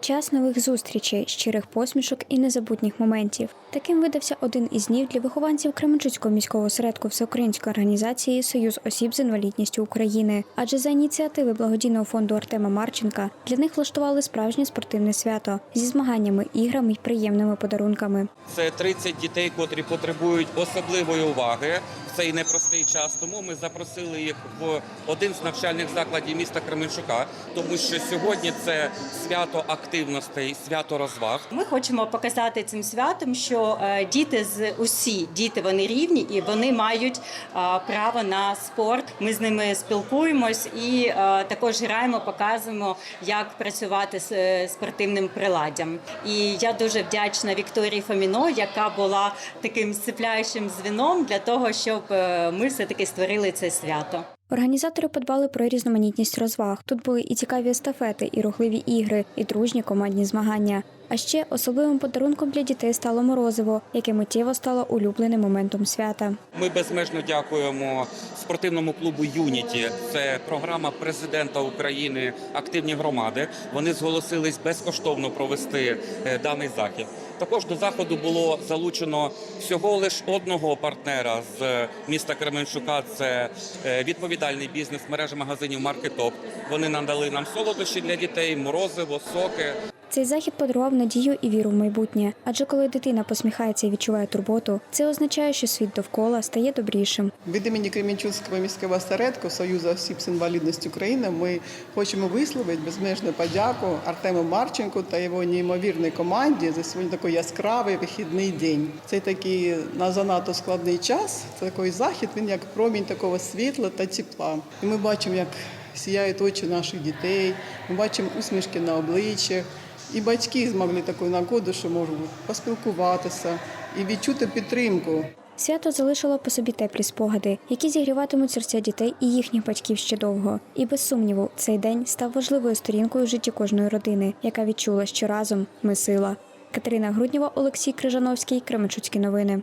Час нових зустрічей, щирих посмішок і незабутніх моментів. Таким видався один із днів для вихованців Кременчуцького міського осередку Всеукраїнської організації Союз осіб з інвалідністю України. Адже за ініціативи благодійного фонду Артема Марченка для них влаштували справжнє спортивне свято зі змаганнями, іграми й приємними подарунками. Це 30 дітей, котрі потребують особливої уваги в цей непростий час. Тому ми запросили їх в один з навчальних закладів міста Кременчука, тому що сьогодні це свято активностей, свято розваг. Ми хочемо показати цим святом, що е, діти з усі діти вони рівні і вони мають е, право на спорт. Ми з ними спілкуємось і е, також граємо, показуємо, як працювати з спортивним приладдям. І я дуже вдячна Вікторії Фоміно, яка була таким сцепляючим звіном для того, щоб ми все таки створили це свято. Організатори подбали про різноманітність розваг. Тут були і цікаві естафети, і рухливі ігри, і дружні командні змагання. А ще особливим подарунком для дітей стало морозиво, яке миттєво стало улюбленим моментом свята. Ми безмежно дякуємо спортивному клубу Юніті. Це програма президента України Активні громади. Вони зголосились безкоштовно провести е, даний захід. Також до заходу було залучено всього лише одного партнера з е, міста Кременчука. Це е, відповідальний бізнес мережа магазинів Маркетоп. Вони надали нам солодощі для дітей, морозиво, соки. Цей захід подарував надію і віру в майбутнє. Адже коли дитина посміхається і відчуває турботу, це означає, що світ довкола стає добрішим. Від імені Кременчуцького міського осередку Союзу осіб з інвалідністю України ми хочемо висловити безмежну подяку Артему Марченку та його неймовірній команді за сьогодні такий яскравий вихідний день. Це такий на занадто складний час. Це такий захід. Він як промінь такого світла та тепла. І ми бачимо, як сіяють очі наших дітей. Ми бачимо усмішки на обличчях. І батьки змогли таку нагоду, що можуть поспілкуватися і відчути підтримку. Свято залишило по собі теплі спогади, які зігріватимуть серця дітей і їхніх батьків ще довго. І без сумніву, цей день став важливою сторінкою в житті кожної родини, яка відчула, що разом ми сила. Катерина Груднєва, Олексій Крижановський, Кременчуцькі новини.